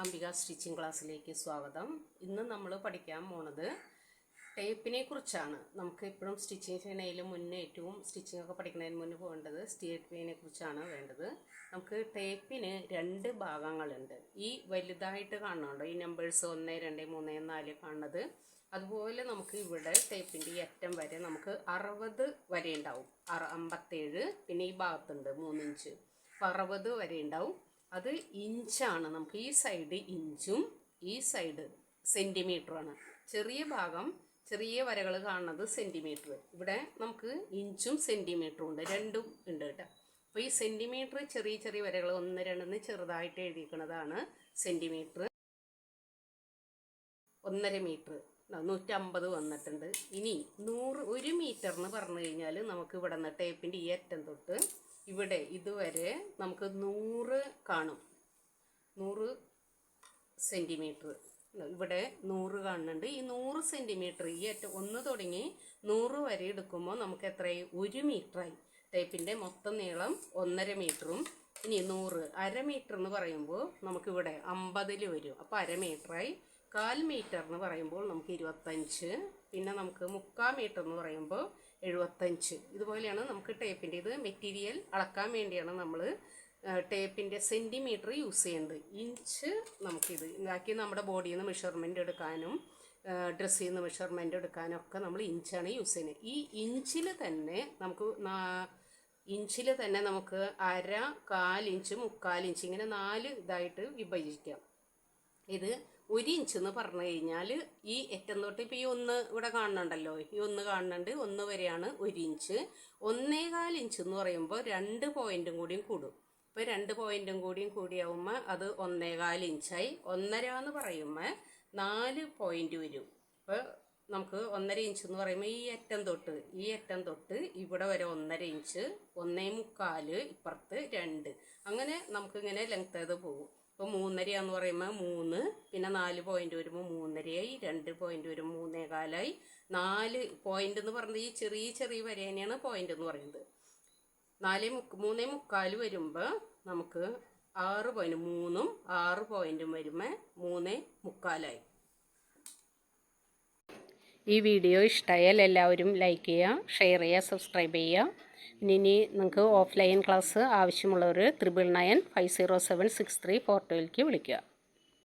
Ambika stitching ക്ലാസ്സിലേക്ക് സ്വാഗതം. ഇന്ന് നമ്മൾ പഠിക്കാൻ പോണത് ടേപ്പിനെ കുറിച്ചാണ്. നമുക്ക് എപ്പോഴും സ്റ്റിച്ചിങ് ചെയ്യണതിന് മുന്നേ ഏറ്റവും സ്റ്റിച്ചിങ് ഒക്കെ പഠിക്കുന്നതിന് മുന്നേ പോകേണ്ടത് സ്റ്റേപ്പിനെ കുറിച്ചാണ് വേണ്ടത്. നമുക്ക് ടേപ്പിന് രണ്ട് ഭാഗങ്ങളുണ്ട്. ഈ വലുതായിട്ട് കാണുന്നുണ്ടോ ഈ നമ്പേഴ്സ് ഒന്ന് രണ്ട് മൂന്ന് നാല് കാണുന്നത്. അതുപോലെ നമുക്ക് ഇവിടെ ടേപ്പിന്റെ ഈ അറ്റം വരെ നമുക്ക് അറുപത് വരെ ഉണ്ടാവും. അറ അമ്പത്തേഴ് പിന്നെ ഈ ഭാഗത്തുണ്ട് മൂന്നിഞ്ച്. അപ്പോൾ അറുപത് വരെ ഉണ്ടാവും. അത് ഇഞ്ചാണ്. നമുക്ക് ഈ സൈഡ് ഇഞ്ചും ഈ സൈഡ് സെന്റിമീറ്ററുമാണ് ചെറിയ ഭാഗം ചെറിയ വരകൾ കാണുന്നത് സെന്റിമീറ്റർ ഇവിടെ നമുക്ക് ഇഞ്ചും സെന്റിമീറ്ററും ഉണ്ട്. രണ്ടും ഉണ്ട് കേട്ടോ. അപ്പോൾ ഈ സെന്റിമീറ്റർ ചെറിയ ചെറിയ വരകൾ ഒന്ന് രണ്ടെന്ന് ചെറുതായിട്ട് എഴുതിയിരിക്കുന്നതാണ് സെന്റിമീറ്റർ ഒന്നര മീറ്റർ നൂറ്റമ്പത് വന്നിട്ടുണ്ട്. ഇനി നൂറ് ഒരു മീറ്റർ എന്ന് പറഞ്ഞു കഴിഞ്ഞാൽ നമുക്ക് ഇവിടെ നിന്ന് ടേപ്പിന്റെ ഈ അറ്റം തൊട്ട് ഇവിടെ ഇതുവരെ നമുക്ക് നൂറ് കാണും. നൂറ് സെന്റിമീറ്റർ ഇവിടെ നൂറ് കാണുന്നുണ്ട്. ഈ നൂറ് സെന്റിമീറ്റർ ഈ ഏറ്റവും ഒന്ന് തുടങ്ങി നൂറ് വരെ എടുക്കുമ്പോൾ നമുക്ക് എത്രയായി? ഒരു മീറ്ററായി. ടേപ്പിന്റെ മൊത്തം നീളം ഒന്നര മീറ്ററും. ഇനി നൂറ് അര മീറ്റർ എന്ന് പറയുമ്പോൾ നമുക്കിവിടെ അമ്പതിൽ വരും. അപ്പോൾ അര മീറ്ററായി. കാൽ മീറ്റർ എന്ന് പറയുമ്പോൾ നമുക്ക് ഇരുപത്തഞ്ച്. പിന്നെ നമുക്ക് മുക്കാൽ മീറ്റർ എന്ന് പറയുമ്പോൾ എഴുപത്തഞ്ച്. ഇതുപോലെയാണ് നമുക്ക് ടേപ്പിന്റെ ഇത് മെറ്റീരിയൽ അളക്കാൻ വേണ്ടിയാണ് നമ്മൾ ടേപ്പിന്റെ സെന്റിമീറ്റർ യൂസ് ചെയ്യുന്നത് ഇഞ്ച് നമുക്കിത് ഇതാക്കി നമ്മുടെ ബോഡിയിൽ നിന്ന് മെഷർമെന്റ് എടുക്കാനും ഡ്രസ്സിൽ നിന്ന് മെഷർമെന്റ് എടുക്കാനും ഒക്കെ നമ്മൾ ഇഞ്ചാണ് യൂസ് ചെയ്യുന്നത്. ഈ ഇഞ്ചിൽ തന്നെ നമുക്ക് ഇഞ്ചിൽ തന്നെ നമുക്ക് അര കാലിഞ്ച് മുക്കാലിഞ്ച് ഇങ്ങനെ നാല് ഇതായിട്ട് വിഭജിക്കാം. ഇത് ഒരു ഇഞ്ച് എന്ന് പറഞ്ഞു കഴിഞ്ഞാൽ ഈ ഏറ്റം തൊട്ട് ഇപ്പോൾ ഈ ഒന്ന് ഇവിടെ കാണുന്നുണ്ടല്ലോ. ഈ ഒന്ന് കാണുന്നുണ്ട് ഒന്ന് വരെയാണ് ഒരു ഇഞ്ച് ഒന്നേകാൽ ഇഞ്ച് എന്ന് പറയുമ്പോൾ രണ്ട് പോയിന്റും കൂടിയും കൂടും. ഇപ്പോൾ രണ്ട് പോയിന്റും കൂടിയും കൂടിയാവുമ്പോൾ അത് ഒന്നേകാൽ ഇഞ്ചായി ഒന്നര എന്ന് പറയുമ്പോൾ നാല് പോയിന്റ് വരും. ഇപ്പോൾ നമുക്ക് ഒന്നര ഇഞ്ച് എന്ന് പറയുമ്പോൾ ഈ അറ്റം തൊട്ട് ഈ അറ്റം തൊട്ട് ഇവിടെ വരെ ഒന്നര ഇഞ്ച് ഒന്നേ മുക്കാൽ ഇപ്പുറത്ത് രണ്ട്. അങ്ങനെ നമുക്കിങ്ങനെ ലെങ്ത് ചെയ്ത് പോകും. ഇപ്പോൾ മൂന്നരയാന്ന് പറയുമ്പോൾ മൂന്ന് പിന്നെ നാല് പോയിന്റ് വരുമ്പോൾ മൂന്നരയായി രണ്ട് പോയിന്റ് വരുമ്പോൾ മൂന്നേ കാലായി നാല് പോയിന്റ് എന്ന് പറയുന്നത് ഈ ചെറിയ ചെറിയ വര തന്നെയാണ് പോയിന്റ് എന്ന് പറയുന്നത്. നാല് മുക്ക് മൂന്നേ മുക്കാൽ വരുമ്പോൾ നമുക്ക് ആറ് പോയിന്റ് മൂന്നും ആറ് പോയിന്റും വരുമ്പോൾ മൂന്നേ മുക്കാലായി. ഈ വീഡിയോ ഇഷ്ടമായാൽ എല്ലാവരും ലൈക്ക് ചെയ്യുക ഷെയർ ചെയ്യുക സബ്സ്ക്രൈബ് ചെയ്യുക. ഇനി നിങ്ങൾക്ക് ഓഫ്ലൈൻ ക്ലാസ് ആവശ്യമുള്ളവർ triple nine five zero seven six three four ട്വൽക്ക് വിളിക്കുക.